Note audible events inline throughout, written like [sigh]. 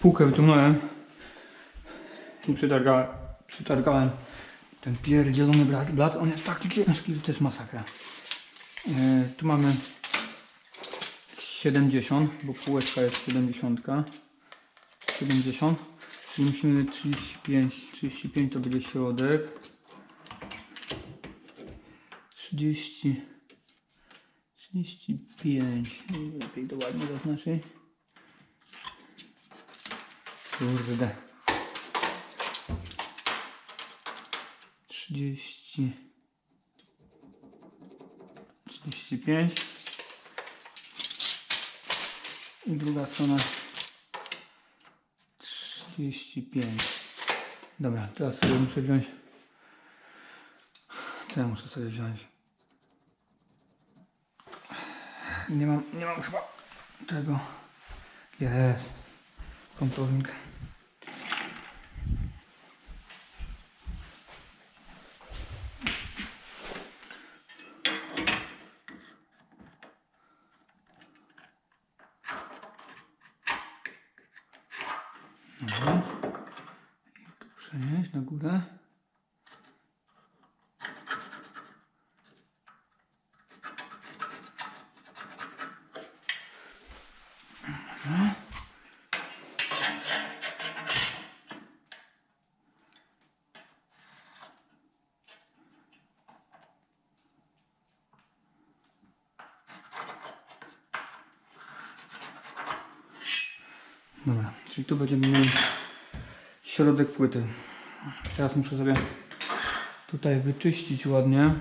półkę wyciągnąłem i przytarga, przytargałem ten pierdzielony blat, blat. On jest taki ciężki, że jest masakra. E, tu mamy 70, bo półeczka jest 70. 70. Czyli musimy 35, 35 to będzie środek. 30, 35, lepiej to ładnie zaznaczyć. Kurde. 30, 35 i druga strona 35. Dobra, teraz sobie muszę wziąć. Co ja muszę sobie wziąć? Nie mam, nie mam chyba tego. Jest. Kątownik. Dobra. I tu przenieść na górę. Dobra. Dobra, czyli tu będziemy mieli środek płyty. Teraz muszę sobie tutaj wyczyścić ładnie,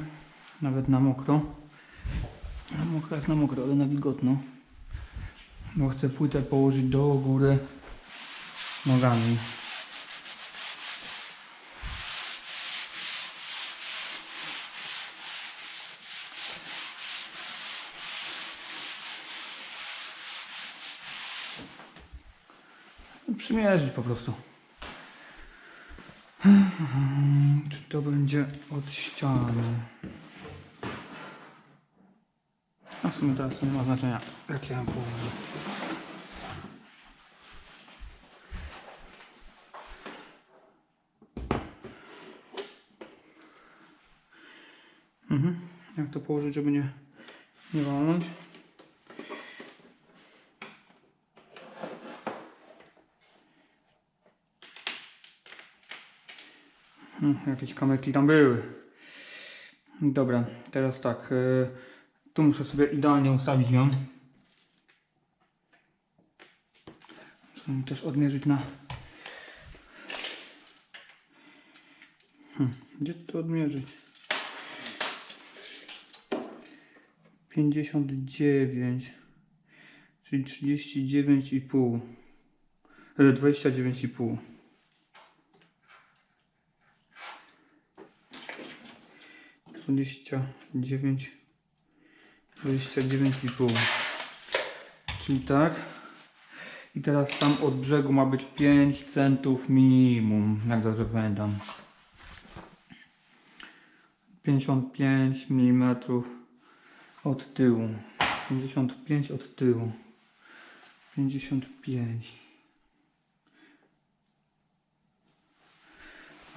nawet na mokro. Na mokro jak na mokro, ale na wilgotno. Bo chcę płytę położyć do góry nogami. Przymierzyć po prostu. Czy to będzie od ściany? A w sumie teraz nie ma znaczenia, jakie ja położę. Mhm. Jak to położyć, żeby nie, nie walnąć? Jakieś kamyki tam były. Dobra, teraz tak. y, tu muszę sobie idealnie ustawić ją. Muszę też odmierzyć na. Hmm, gdzie to odmierzyć? 59, czyli 39,5. y, 29,5. 29 29,5 czyli tak. I teraz tam od brzegu ma być 5 centów minimum jak dobrze pamiętam. 55 mm od tyłu. 55 od tyłu. 55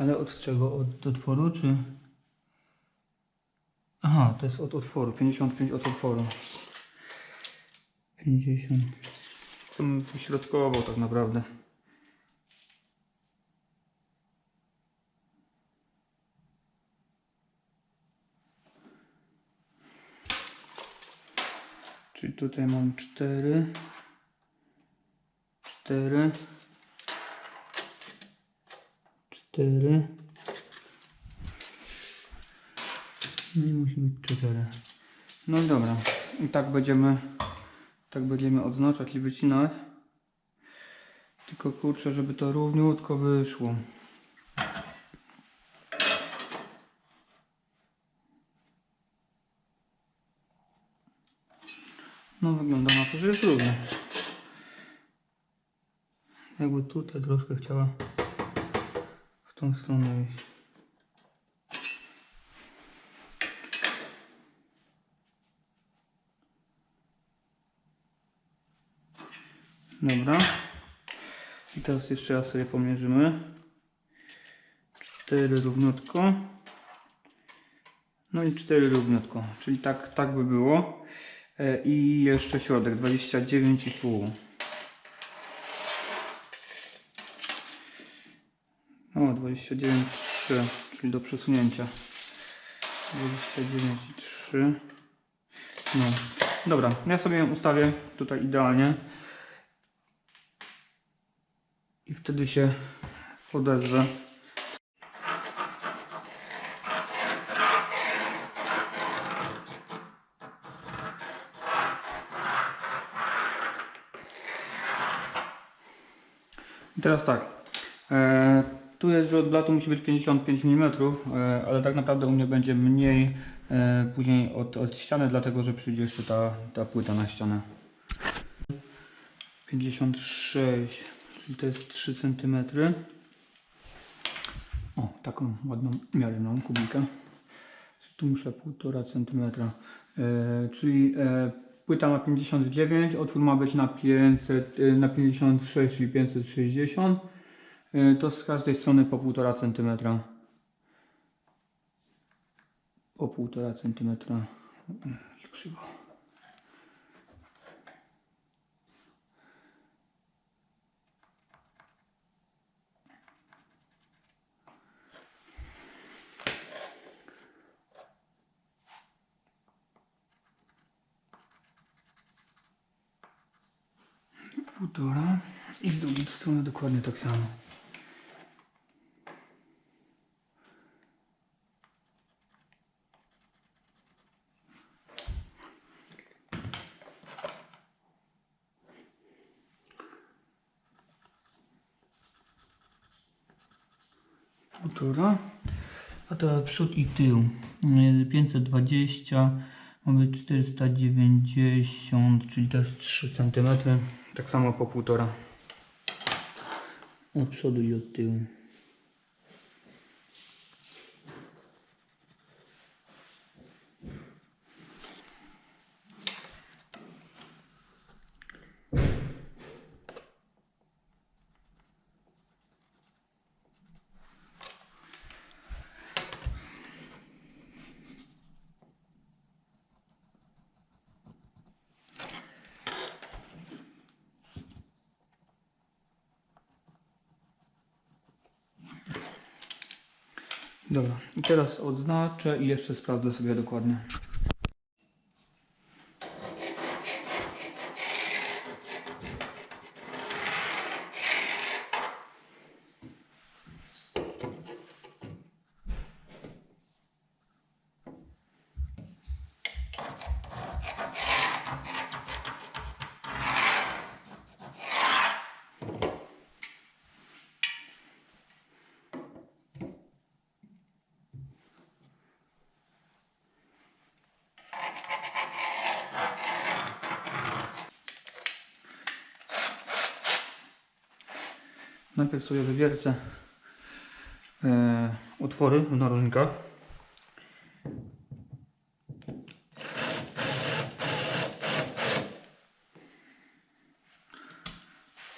ale od czego? od otworu czy Aha, to jest od otworu. 55 od otworu. 50. To bym tak naprawdę. Czyli tutaj mam 4. 4. 4. Nie musi być 4. No dobra. I tak będziemy tak będziemy odznaczać i wycinać. Tylko kurczę, żeby to równiutko wyszło. No wygląda na to, że jest równo. Jakby tutaj troszkę chciała w tą stronę iść. Dobra. I teraz jeszcze raz sobie pomierzymy. 4 równiutko. No i 4 równiutko, czyli tak, tak by było. E, I jeszcze środek 29,5. O, 29,3, czyli do przesunięcia. 29,3. No, dobra, ja sobie ją ustawię tutaj idealnie. I wtedy się odezwę. I teraz tak. E, tu jest, że od blatu musi być 55 mm, e, ale tak naprawdę u mnie będzie mniej e, później od, od ściany, dlatego że przyjdzie jeszcze ta, ta płyta na ścianę. 56, czyli to jest 3 cm. O, taką ładną miarę mam kubikę. Tu muszę 1,5 cm. E, czyli e, płyta ma 59, otwór ma być na 500, e, na 56, czyli 560. E, to z każdej strony po 1,5 cm. Po 1,5 cm. Krzywo. Półtora. I z drugiej strony dokładnie tak samo. Półtora. A to przód i tył. Y, 520 mamy 490, czyli jest 3 cm. Tak samo po półtora. Od przodu i od tyłu. Dobra, i teraz odznaczę i jeszcze sprawdzę sobie dokładnie. Najpierw sobie wywiercę e, otwory w narożnikach.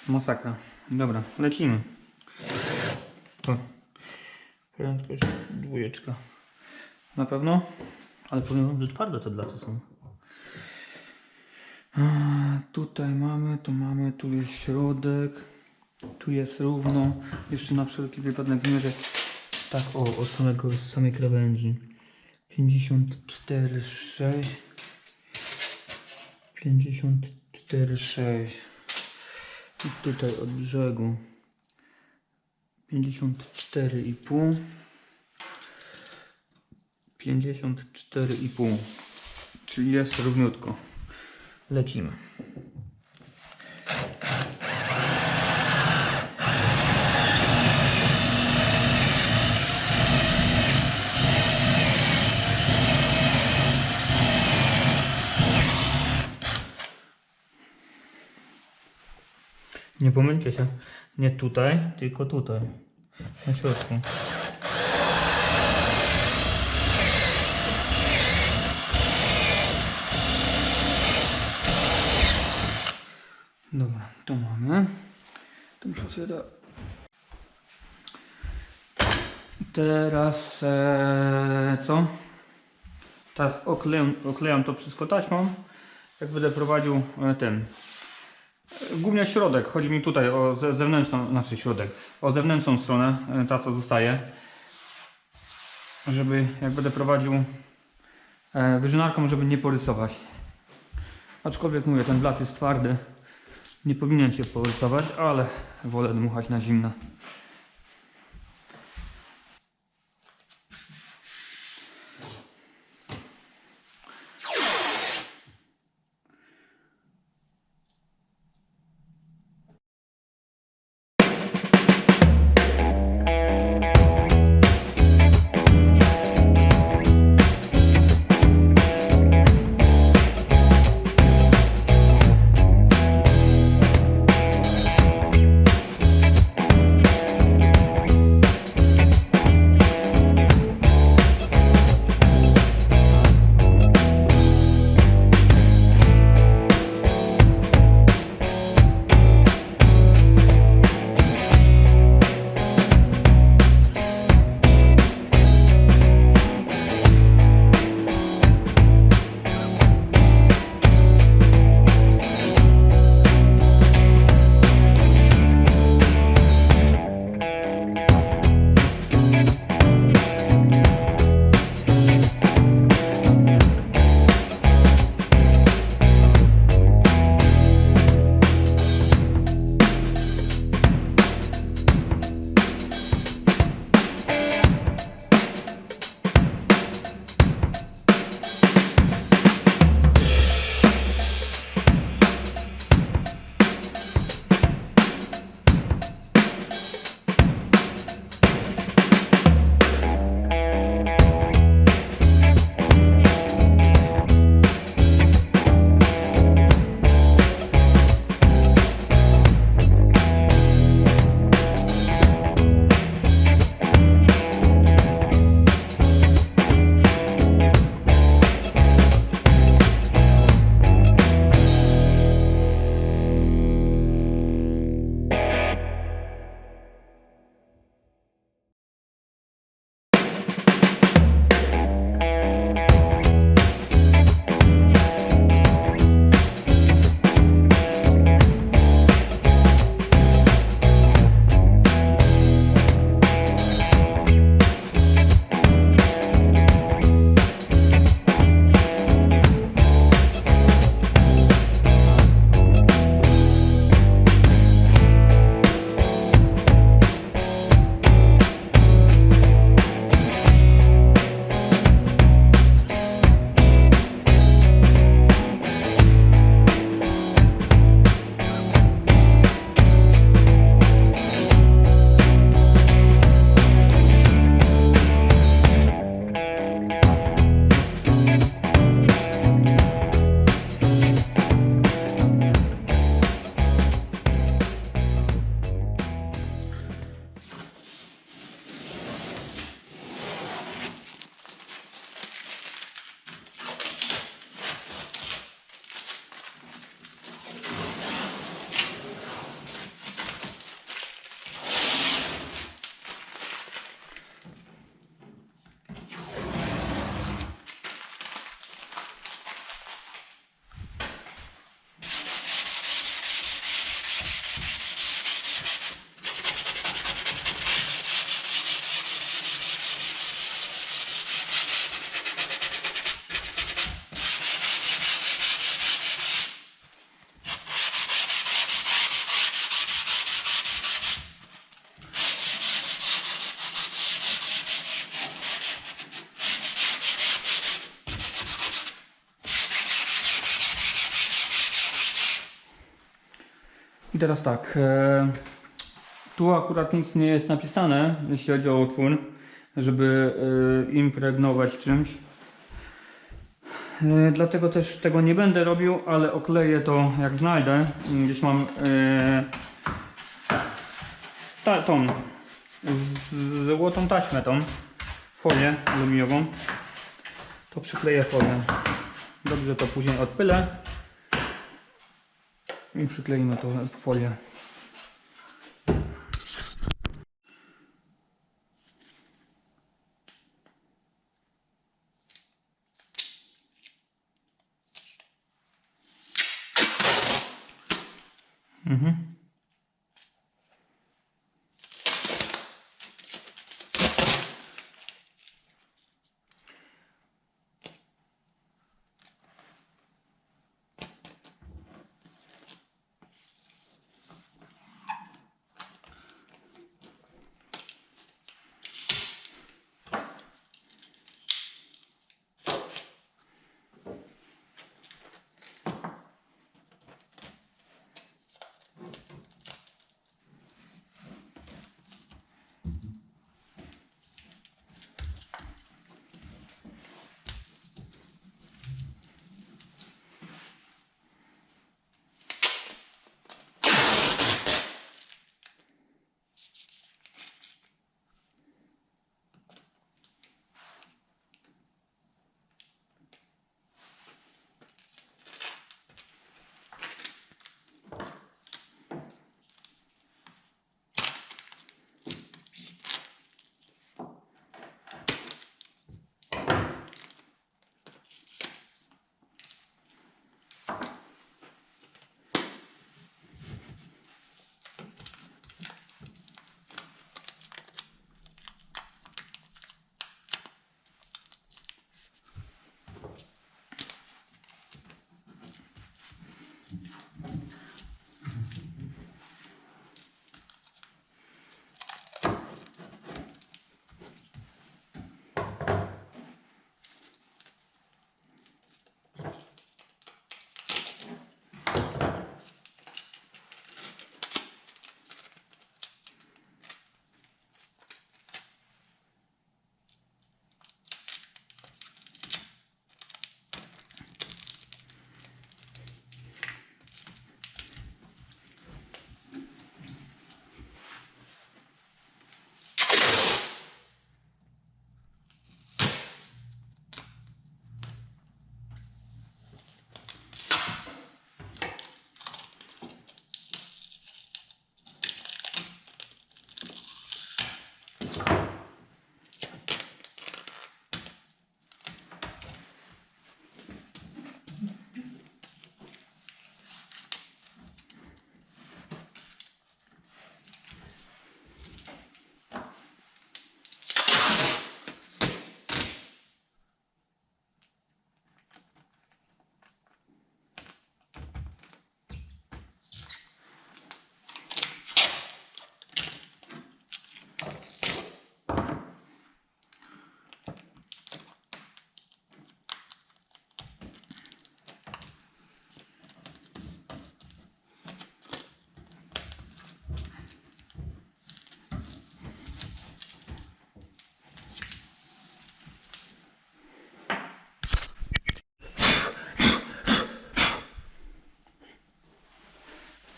Masakra. Dobra, lecimy. O. Prędkość dwójeczka. Na pewno? Ale powiem wam, że twarde te blaty są. Tutaj mamy, tu mamy, tu jest środek. Tu jest równo. Jeszcze na wszelki wypadek zmierzę. Tak, o, od samego, z samej krawędzi. 54,6 54,6 I tutaj od brzegu 54,5 54,5 Czyli jest równiutko. Lecimy. Nie pomylcie się. Nie tutaj, tylko tutaj. Na środku. Dobra, to mamy. Tym się sobie da. Teraz e, co? Teraz oklejam, oklejam to wszystko taśmą. Jak będę prowadził e, ten. Głównie środek. Chodzi mi tutaj o ze, zewnętrzną, znaczy środek. O zewnętrzną stronę, e, ta co zostaje. Żeby jak będę prowadził e, wyżynarką, żeby nie porysować. Aczkolwiek mówię, ten blat jest twardy. Nie powinien się porysować, ale wolę dmuchać na zimno. Teraz tak. E, tu akurat nic nie jest napisane, jeśli chodzi o otwór, żeby e, impregnować czymś. E, dlatego też tego nie będę robił, ale okleję to jak znajdę. Gdzieś mam ta, tą złotą taśmę tą folię aluminiową. To przykleję folię. Dobrze to później odpylę i przykleimy to folię.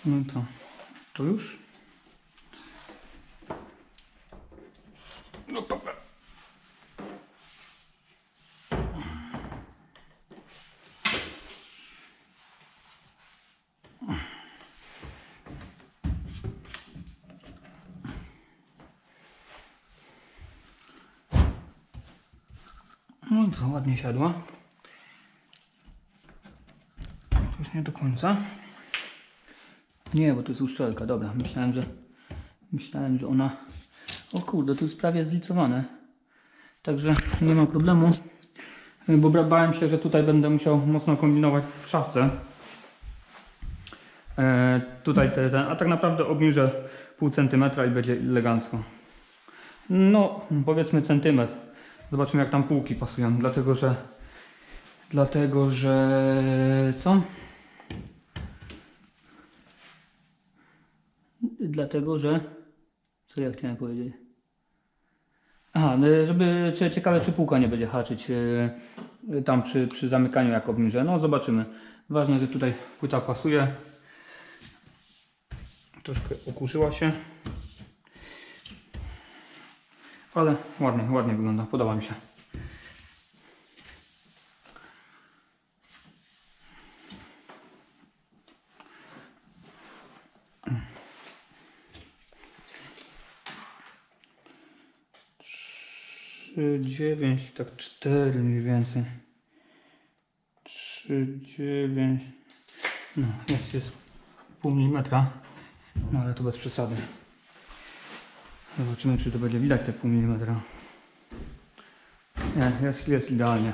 No to, to już? No dobra. No to ładnie siadła. Już nie do końca. Nie, bo to jest uszczelka, dobra. Myślałem, że myślałem, że ona. O kurde, to jest prawie zlicowane. Także nie ma problemu. Bo bałem się, że tutaj będę musiał mocno kombinować w szafce. E, tutaj te, ten, a tak naprawdę obniżę pół centymetra i będzie elegancko. No, powiedzmy centymetr. Zobaczymy jak tam półki pasują, dlatego że dlatego, że co? Dlatego, że. Co ja chciałem powiedzieć? Aha, no, żeby. Ciekawe, czy półka nie będzie haczyć yy, tam przy, przy zamykaniu, jak obniżę. No, zobaczymy. Ważne, że tutaj płyta pasuje. Troszkę okurzyła się. Ale ładnie, ładnie wygląda. Podoba mi się. Trzy, dziewięć, tak cztery mniej więcej. Trzy, dziewięć. No, jest, jest pół milimetra. No ale to bez przesady. Zobaczymy, czy to będzie widać te pół milimetra. Nie, jest, jest idealnie.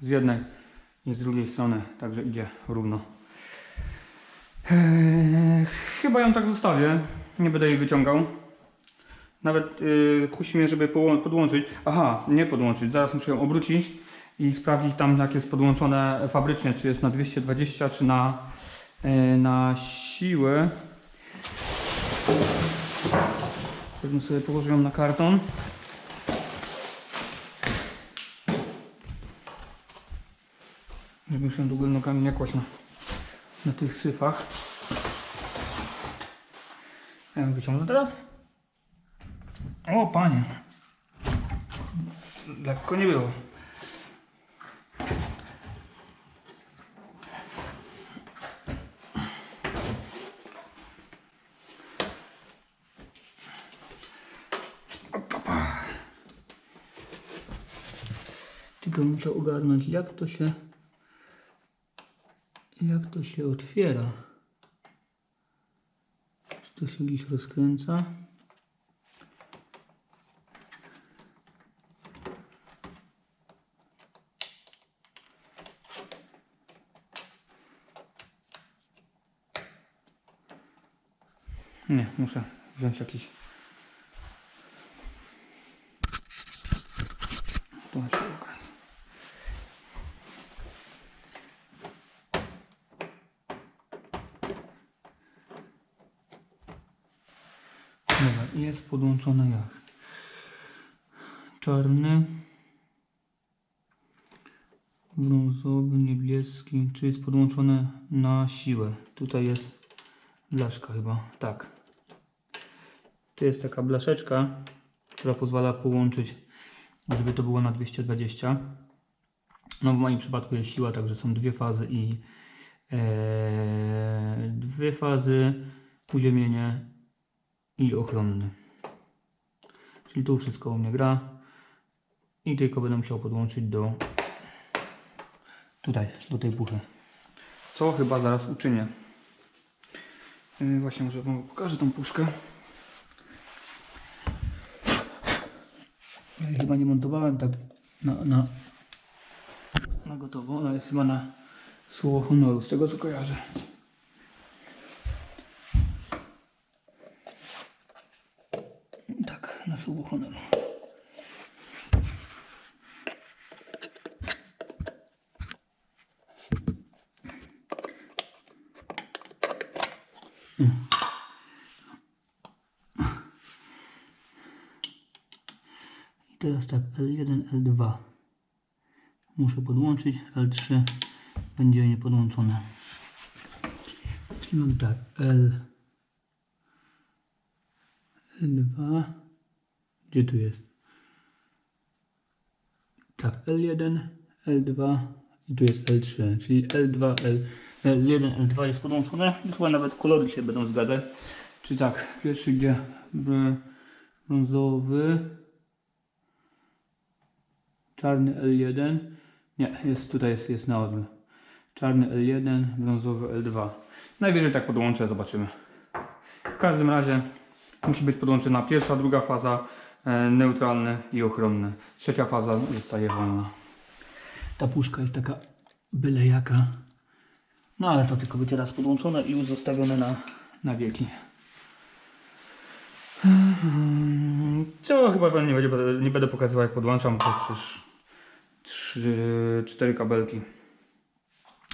Z jednej i z drugiej strony, także idzie równo. Eee, chyba ją tak zostawię. Nie będę jej wyciągał. Nawet yy, kusi mnie, żeby podłączyć. Aha, nie podłączyć. Zaraz muszę ją obrócić i sprawdzić tam, jak jest podłączone fabrycznie. Czy jest na 220, czy na, yy, na siłę. Bym sobie położył na karton. Żeby się góry nogami nie kłaść na, na tych syfach. Ja ją wyciągnę teraz. O panie. Lekko nie było. Tylko muszę ogarnąć jak to się jak to się otwiera. Czy to się gdzieś rozkręca? Nie, muszę wziąć jakiś. To się. Dobra, jest podłączone jak? Czarny, brązowy, niebieski. Czy jest podłączone na siłę? Tutaj jest blaszka chyba, tak. Tu jest taka blaszeczka, która pozwala połączyć, żeby to było na 220. No w moim przypadku jest siła, także są dwie fazy i e, dwie fazy, uziemienie i ochronny. Czyli tu wszystko u mnie gra i tylko będę musiał podłączyć do tutaj, do tej puchy. Co chyba zaraz uczynię. Yy, Właśnie może wam pokażę tą puszkę. Ja jej chyba nie montowałem tak na, na, na gotowo. Ona jest chyba na słowo honoru, z tego co kojarzę. Tak, na słowo honoru. I teraz tak, L1, L2. Muszę podłączyć, L3 będzie niepodłączone. Czyli mam tak, L, L2. Gdzie tu jest? Tak, L1, L2 i tu jest L3, czyli L2, L, L1, L2 jest podłączone. Chyba nawet kolory się będą zgadzać. Czyli tak, pierwszy gdzie br- brązowy, czarny L1. Nie, jest tutaj jest, jest na odwrót. Czarny L1, brązowy L2. Najwyżej tak podłączę, zobaczymy. W każdym razie musi być podłączona pierwsza, druga faza, e, neutralny i ochronny. Trzecia faza zostaje wolna. Ta puszka jest taka byle jaka. No ale to tylko będzie raz podłączone i już zostawione na, na wieki. Co chyba wam nie, będzie, nie będę pokazywał jak podłączam, to przecież trzy, cztery kabelki.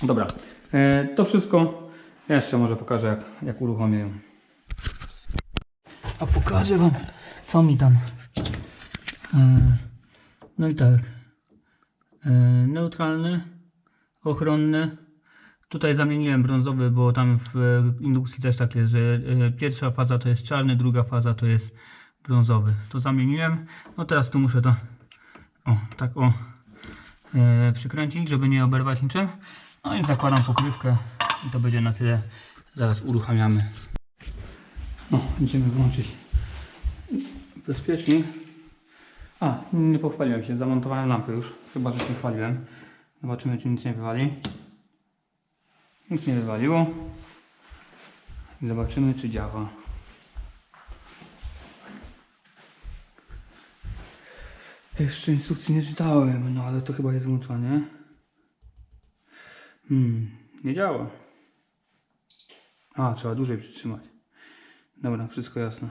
Dobra, e, to wszystko. Jeszcze może pokażę jak, jak uruchomię ją. A pokażę wam co mi tam. E, no i tak. E, neutralny, ochronny. Tutaj zamieniłem brązowy, bo tam w indukcji też tak jest, że pierwsza faza to jest czarny, druga faza to jest brązowy. To zamieniłem. No teraz tu muszę to o, tak o e, przykręcić, żeby nie oberwać niczym. No i zakładam pokrywkę i to będzie na tyle. Zaraz uruchamiamy. No, idziemy włączyć bezpiecznik. A, nie pochwaliłem się, zamontowałem lampę już, chyba że się chwaliłem. Zobaczymy czy nic nie wywali. Nic nie wywaliło. Zobaczymy, czy działa. Jeszcze instrukcji nie czytałem, no ale to chyba jest włączone. Hmm, nie działa. A, trzeba dłużej przytrzymać. Dobra, wszystko jasne.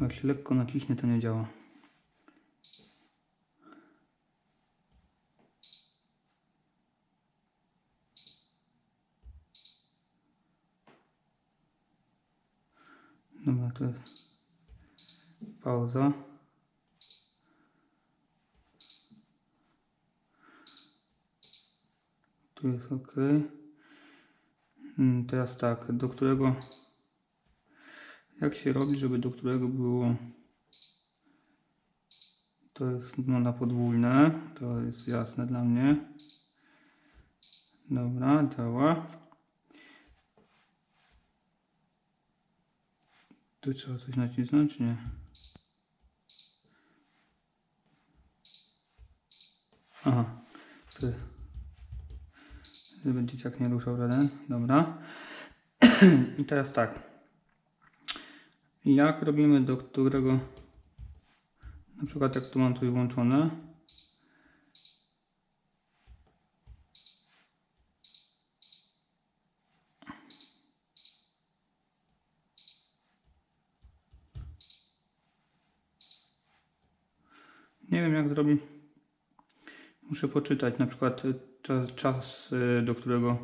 Jak się lekko naciśnie, to nie działa. Dobra, to jest pauza. Tu jest ok. Mm, Teraz tak, do którego. Jak się robi, żeby do którego było. To jest no, na podwójne. To jest jasne dla mnie. Dobra, działa. Tu trzeba coś nacisnąć, nie? Aha, tu żeby dzieciak nie ruszał żaden. Dobra. [clears throat] I teraz tak. Jak robimy do którego na przykład jak tu mam coś włączone Nie wiem jak zrobić. Muszę poczytać na przykład y, czas, czas y, do którego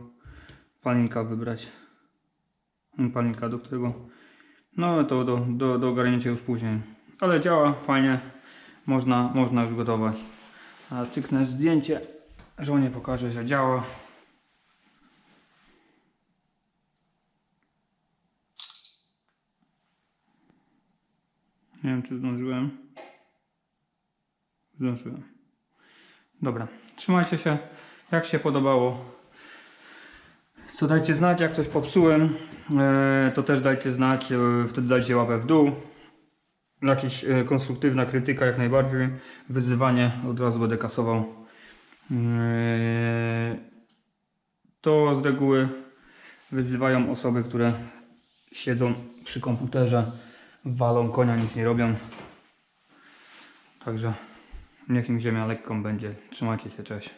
palnika wybrać. Mm, Palnika, do którego. No to do, do, do ogarnięcia już później. Ale działa fajnie. Można, można już gotować. A cyknę zdjęcie. Żonie pokażę, że działa. Nie wiem czy zdążyłem. Zdążyłem. Dobra, trzymajcie się. Jak się podobało, to dajcie znać. Jak coś popsułem, e, to też dajcie znać. e, Wtedy dajcie łapę w dół. Jakaś e, konstruktywna krytyka jak najbardziej. Wyzywanie od razu będę kasował. To z reguły wyzywają osoby, które siedzą przy komputerze, walą konia, nic nie robią. Także Niech im ziemia lekką będzie. Trzymajcie się, cześć.